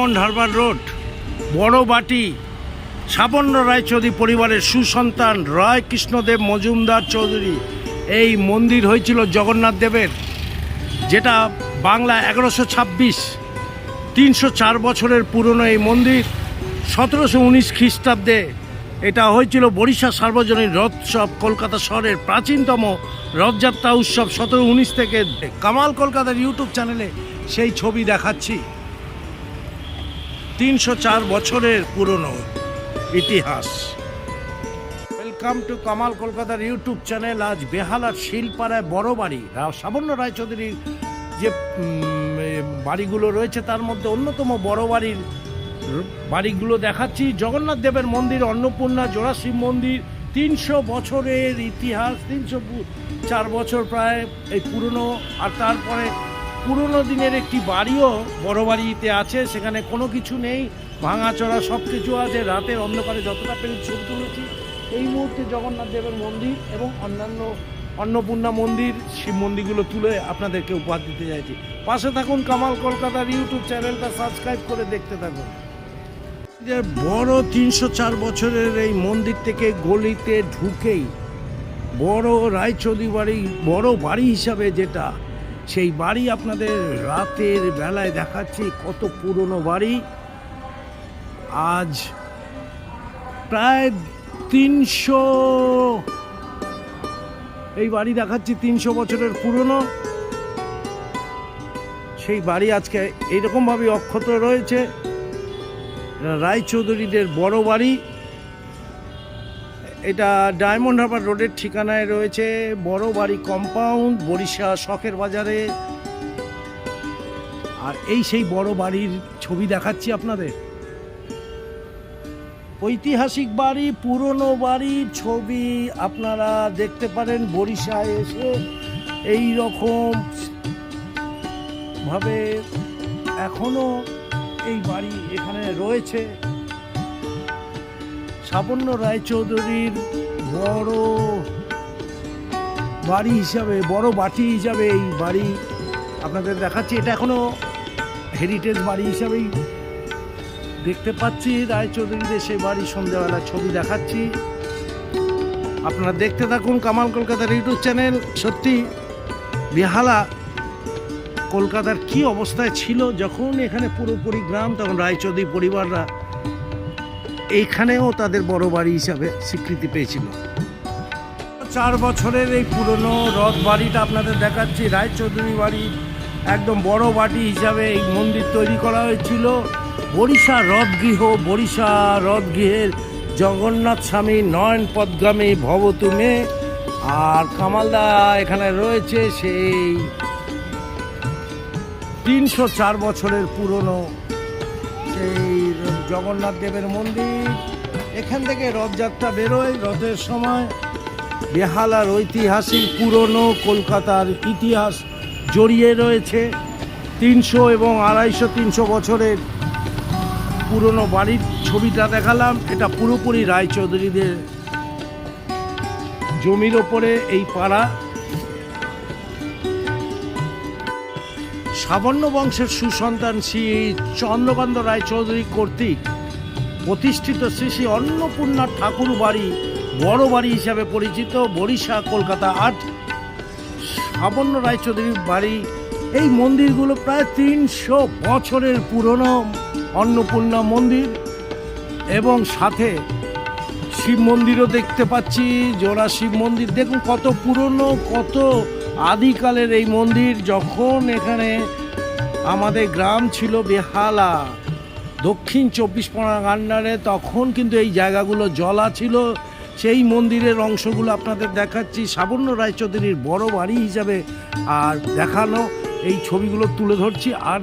Diamond Harbour road, বড় বাটি, সাবর্ণ রায়চৌধুরী পরিবারের সুসন্তান রায় কৃষ্ণদেব মজুমদার চৌধুরী। এই মন্দির হয়েছিল জগন্নাথ দেবের, যেটা বাংলা এগারোশো ছাব্বিশ, তিনশো চার বছরের পুরনো এই মন্দির, সতেরোশো উনিশ খ্রিস্টাব্দে এটা হয়েছিল বরিশা সার্বজনীন রথোৎসব কলকাতা শহরের প্রাচীনতম রথযাত্রা উৎসব সতেরো উনিশ থেকে। কামাল কলকাতার ইউটিউব চ্যানেলে সেই ছবি দেখাচ্ছি। তিনশো চার বছরের পুরনো ইতিহাস। ওয়েলকাম টু কামাল কলকাতার ইউটিউব চ্যানেল আজ বেহালার শিলপাড়ায় বড় বাড়ি। সাবর্ণ রায়চৌধুরীর যে বাড়িগুলো রয়েছে, তার মধ্যে অন্যতম বড় বাড়ির বাড়িগুলো দেখাচ্ছি। জগন্নাথ দেবের মন্দির, অন্নপূর্ণা জোড়াশিব মন্দির, তিনশো বছরের ইতিহাস, তিনশো চার বছর প্রায় এই পুরনো। আর তারপরে পুরনো দিনের একটি বাড়িও বড় বাড়িতে আছে, সেখানে কোনো কিছু নেই, ভাঙাচোরা সব কিছু আছে, রাতের অন্ধকারে যতটা পেরে ছবি তুলেছি। এই মুহূর্তে জগন্নাথ দেবের মন্দির এবং অন্যান্য অন্নপূর্ণা মন্দির, শিব মন্দিরগুলো তুলে আপনাদেরকে উপহার দিতে চাইছি। পাশে থাকুন কামাল কলকাতার ইউটিউব চ্যানেলটা, সাবস্ক্রাইব করে দেখতে থাকুন। বড় তিনশো চার বছরের এই মন্দির থেকে গলিতে ঢুকেই বড় রায়চৌধুরী বাড়ি, বড় বাড়ি হিসাবে যেটা সেই বাড়ি আপনাদের রাতের বেলায় দেখাচ্ছি, কত পুরনো বাড়ি। আজ প্রায় তিনশো, এই বাড়ি দেখাচ্ছি তিনশো বছরের পুরনো। সেই বাড়ি আজকে এইরকমভাবে অক্ষত রয়েছে। রায়চৌধুরীদের বড় বাড়ি। এটা ডায়মন্ড হারবার রোডের ঠিকানায় রয়েছে বড় বাড়ি কম্পাউন্ড বরিশা শখের বাজারে। আর এই সেই বড় বাড়ির ছবি দেখাচ্ছি আপনাদের। ঐতিহাসিক বাড়ি, পুরনো বাড়ির ছবি আপনারা দেখতে পারেন বরিশায় এসে। এই রকম ভাবে এখনও এই বাড়ি এখানে রয়েছে। সাবর্ণ রায়চৌধুরীর বড় বাড়ি হিসাবে, বড় বাটি হিসাবে এই বাড়ি আপনাদের দেখাচ্ছি। এটা এখনও হেরিটেজ বাড়ি হিসাবেই দেখতে পাচ্ছি। রায়চৌধুরীদের সেই বাড়ি সন্ধ্যাবেলা ছবি দেখাচ্ছি। আপনারা দেখতে থাকুন কামাল কলকাতার ইউটিউব চ্যানেল। সত্যি বেহালা কলকাতার কি অবস্থায় ছিল, যখন এখানে পুরোপুরি গ্রাম, তখন রায়চৌধুরী পরিবাররা এইখানেও তাদের বড় বাড়ি হিসাবে স্বীকৃতি পেয়েছিল। চার বছরের এই পুরনো রথ বাড়িটা আপনাদের দেখাচ্ছি, রায়চৌধুরী বাড়ি, একদম বড় বাড়ি হিসাবে এই মন্দির তৈরি করা হয়েছিল। বরিশা রথগৃহ, বরিশা রথগৃহের জগন্নাথ স্বামী নয়ন পদগামী ভবতুমে আর কামালদা এখানে রয়েছে সেই তিনশো চার বছরের পুরনো জগন্নাথ দেবের মন্দির। এখান থেকে রথযাত্রা বেরোয়, রথের সময় বেহালার ঐতিহাসিক পুরনো কলকাতার ইতিহাস জড়িয়ে রয়েছে। তিনশো এবং আড়াইশো তিনশো বছরের পুরনো বাড়ির ছবিটা দেখালাম। এটা পুরোপুরি রায়চৌধুরীদের জমির ওপরে এই পাড়া। সাবর্ণ বংশের সুসন্তান শ্রী চন্দ্রকান্ত রায়চৌধুরী কর্তৃক প্রতিষ্ঠিত শ্রী শ্রী অন্নপূর্ণা ঠাকুর বাড়ি বড় বাড়ি হিসাবে পরিচিত বরিশা, কলকাতা। আট সাবর্ণ রায়চৌধুরীর বাড়ি, এই মন্দিরগুলো প্রায় তিনশো বছরের পুরনো অন্নপূর্ণা মন্দির এবং সাথে শিব মন্দিরও দেখতে পাচ্ছি জোড়া শিব মন্দির। দেখুন কত পুরনো, কত আদিকালের এই মন্দির, যখন এখানে আমাদের গ্রাম ছিল বেহালা। দক্ষিণ চব্বিশ পরগনা গান্ডারে তখন কিন্তু এই জায়গাগুলো জলা ছিল। সেই মন্দিরের অংশগুলো আপনাদের দেখাচ্ছি। সাবর্ণ রায়চৌধুরীর বড় বাড়ি হিসাবে আর দেখানো এই ছবিগুলো তুলে ধরছি। আর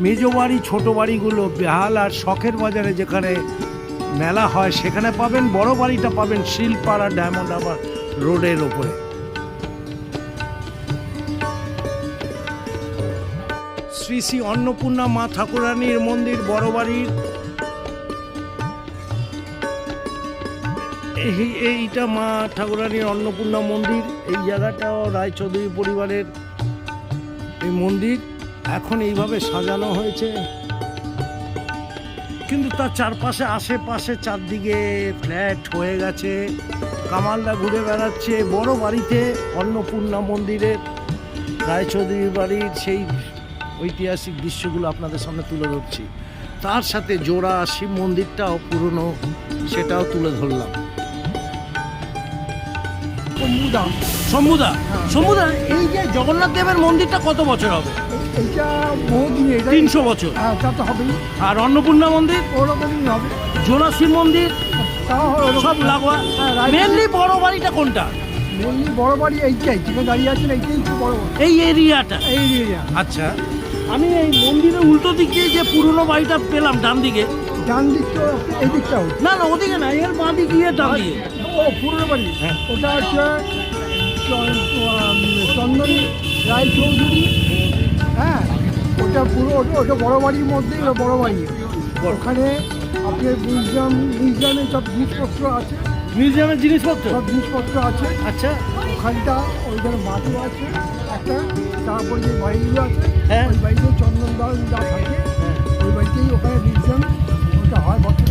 মেজো বাড়ি, ছোটো বাড়িগুলো বেহাল আর শখের বাজারে যেখানে মেলা হয় সেখানে পাবেন। বড় বাড়িটা পাবেন শিলপাড়া ডায়মন্ড আবার রোডের ওপরে। শ্রী শ্রী অন্নপূর্ণা মা ঠাকুরানীর মন্দির বড় বাড়ির এই- এইটা মা ঠাকুরানীর অন্নপূর্ণা মন্দির। এই জায়গাটাও রায়চৌধুরী পরিবারের এই মন্দির। এখন এইভাবে সাজানো হয়েছে। কিন্তু তার চারপাশে, আশেপাশে চারদিকে ফ্ল্যাট হয়ে গেছে। কামালদা ঘুরে বেড়াচ্ছে। বড় বাড়িতে অন্নপূর্ণা মন্দিরের রায়চৌধুরী বাড়ির সেই ঐতিহাসিক দৃশ্যগুলো আপনাদের সামনে তুলে ধরছি। তার সাথে জোড়া শিব মন্দিরটাও পুরনো সেটাও তুলে ধরলাম। মুদা শম্ভুদা হ্যাঁ। শম্ভুদা এই যে জগন্নাথ দেবের মন্দিরটা কত বছর হবে? এইটা বহুদিন এটা তিনশো বছর। হ্যাঁ তা তো হবেই। আর অন্নপূর্ণা মন্দির? ওরকমই হবে। জোড়া শিব মন্দির? তাও ওরকম- সব লাগোয়া। হ্যাঁ, মেনলি বড় বাড়িটা কোনটা? মেনলি বড় বাড়ি এইটাই যেখানে দাঁড়িয়ে আছেন এইটাই বাড়ি। এই এরিয়াটা? এই এরিয়া। আচ্ছা। আমি এই মন্দিরের উল্টো দিকে যে পুরনো বাড়িটা পেলাম ডান দিকে। ডান দিকটা এই দিকটা না না ওদিকে না এর বাঁ দিকে গিয়ে ডান দিকে। ও পুরনো বাড়ি। হ্যাঁ। ওটা হচ্ছে চন্দন রায় চৌধুরী। হ্যাঁ ওটা পুরো ওটা ওটা বড় বাড়ির মধ্যে ওটা বড় বাড়ি। ওখানে আপনার মিউজিয়াম মিউজিয়ামে সব জিনিসপত্র আছে। মিউজিয়ামের জিনিসপত্র? সব জিনিসপত্র আছে। আচ্ছা। ওখানটা ওইখানে মাঠও আছে একটা তারপরে যে বাড়িগুলো আছে হ্যাঁ। ওই বাড়িতে চন্দন দাল যা থাকে হ্যাঁ। ওই বাড়িতেই ওখানে মিউজিয়াম ওটা হয় বছরে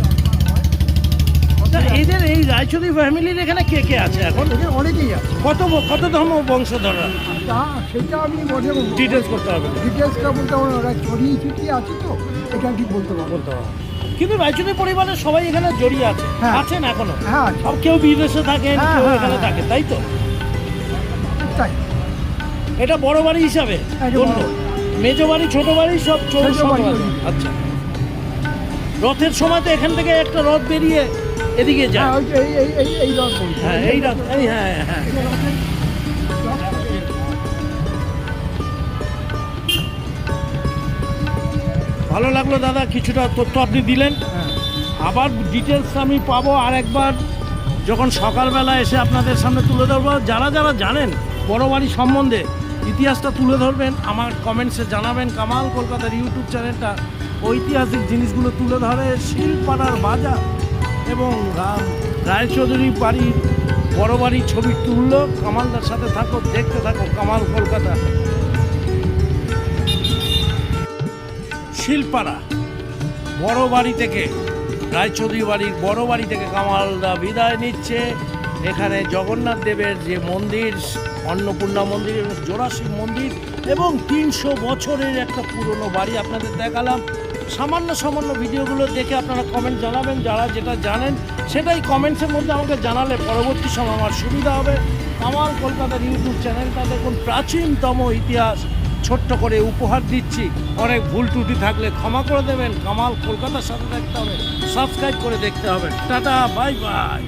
এদের এই রায়চৌধুরী ফ্যামিলির এখানে কে কে আছে এখন? এখানে অনেকেই আছে। কত কত ধর্ম বংশধররা? তা সেটা আমি বলে ডিটেলস করতে হবে। ডিটেলসটা বলতে পারব না, ওরা ছড়িয়ে ছিটিয়ে আছে তো এটা ঠিক বলতে পারব বলতে হবে। কিন্তু রায়চৌধুরী পরিবারের সবাই এখানে জড়িয়ে আছে। হ্যাঁ। আছেন এখনও? হ্যাঁ সব কেউ বিদেশে থাকেন হ্যাঁ, কেউ এখানে হ্যাঁ। থাকে তাই তো? এটা বড় বাড়ি হিসাবে গণ্য। বাড়ি। মেজো বাড়ি ছোট বাড়ি সব আচ্ছা। রথের সময় তো এখান থেকে একটা রথ বেরিয়ে এদিকে হ্যাঁ যায় এই রথ হ্যাঁ এই রথ এই হ্যাঁ হ্যাঁ ভালো লাগল দাদা কিছুটা তথ্য আপনি দিলেন। হ্যাঁ। আবার ডিটেলস আমি পাবো আর একবার যখন সকালবেলা এসে আপনাদের সামনে তুলে ধরবো। যারা যারা জানেন বড় বাড়ি সম্বন্ধে ইতিহাসটা তুলে ধরবেন, আমার কমেন্টসে জানাবেন। কামাল কলকাতার ইউটিউব চ্যানেলটা ঐতিহাসিক জিনিসগুলো তুলে ধরে, শিলপাড়ার বাজার এবং রাম রায়চৌধুরী বাড়ির বড় বাড়ির ছবি তুললো। কামালদার সাথে থাকো, দেখতে থাকো কামাল কলকাতা। শিলপাড়া, বড় বাড়ি থেকে, রায়চৌধুরী বাড়ির বড় বাড়ি থেকে কামালদা বিদায় নিচ্ছে। এখানে জগন্নাথ দেবের যে মন্দির অন্নপূর্ণা মন্দির এবং জোড়াশিব মন্দির এবং তিনশো বছরের একটা পুরনো বাড়ি আপনাদের দেখালাম। সামান্য সামান্য ভিডিওগুলো দেখে আপনারা কমেন্ট জানাবেন, যারা যেটা জানেন সেটাই কমেন্টসের মধ্যে আমাকে জানালে পরবর্তী সময় আমার সুবিধা হবে। আমার কলকাতার ইউটিউব চ্যানেলটা দেখুন, প্রাচীনতম ইতিহাস ছোট্ট করে উপহার দিচ্ছি। অনেক ভুল ত্রুটি থাকলে ক্ষমা করে দেবেন। কামাল কলকাতার সাথে দেখতে হবে সাবস্ক্রাইব করে দেখতে হবে। Tata bye bye